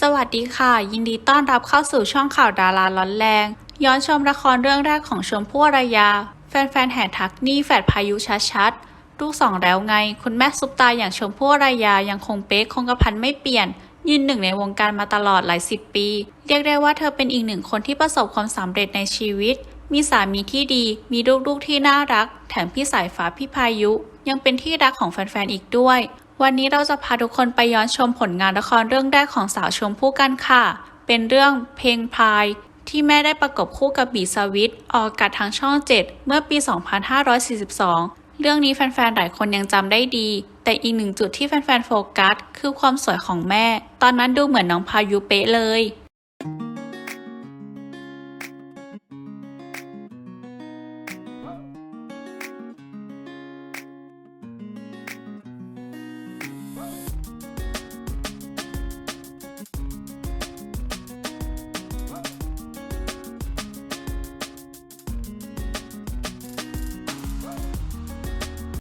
สวัสดีค่ะ ยินดีต้อนรับเข้าสู่ช่องข่าวดาราร้อนแรง ย้อนชมละครเรื่องแรกของชมพู่อรยา แฟนๆแห่ทักนี่แฝดพายุชัดๆ ลูกสองแล้วไง คุณแม่ซุปตาอย่างชมพู่อรยายังคงเป๊กคงกระพันไม่เปลี่ยน ยืนหนึ่งในวงการมาตลอดหลายสิบปี เรียกได้ว่าเธอเป็นอีกหนึ่งคนที่ประสบความสำเร็จในชีวิต มีสามีที่ดี มีลูกๆที่น่ารัก แถมพี่สายฟ้าพี่พายุ ยังเป็นที่รักของแฟนๆอีกด้วย วันนี้เราจะพาทุกคนไปย้อนชมผลงานละครเรื่องแรกของสาวชมพู่กันค่ะ เป็นเรื่องเพลงพาย ที่แม่ได้ประกบคู่กับบีสวิตออกอากาศทางช่อง 7 เมื่อปี 2542 เรื่องนี้แฟนๆ หลายคนยังจำได้ดี แต่อีกหนึ่งจุดที่แฟนๆ โฟกัส คือความสวยของแม่ ตอนนั้นดูเหมือนน้องพายุเป๊ะเลย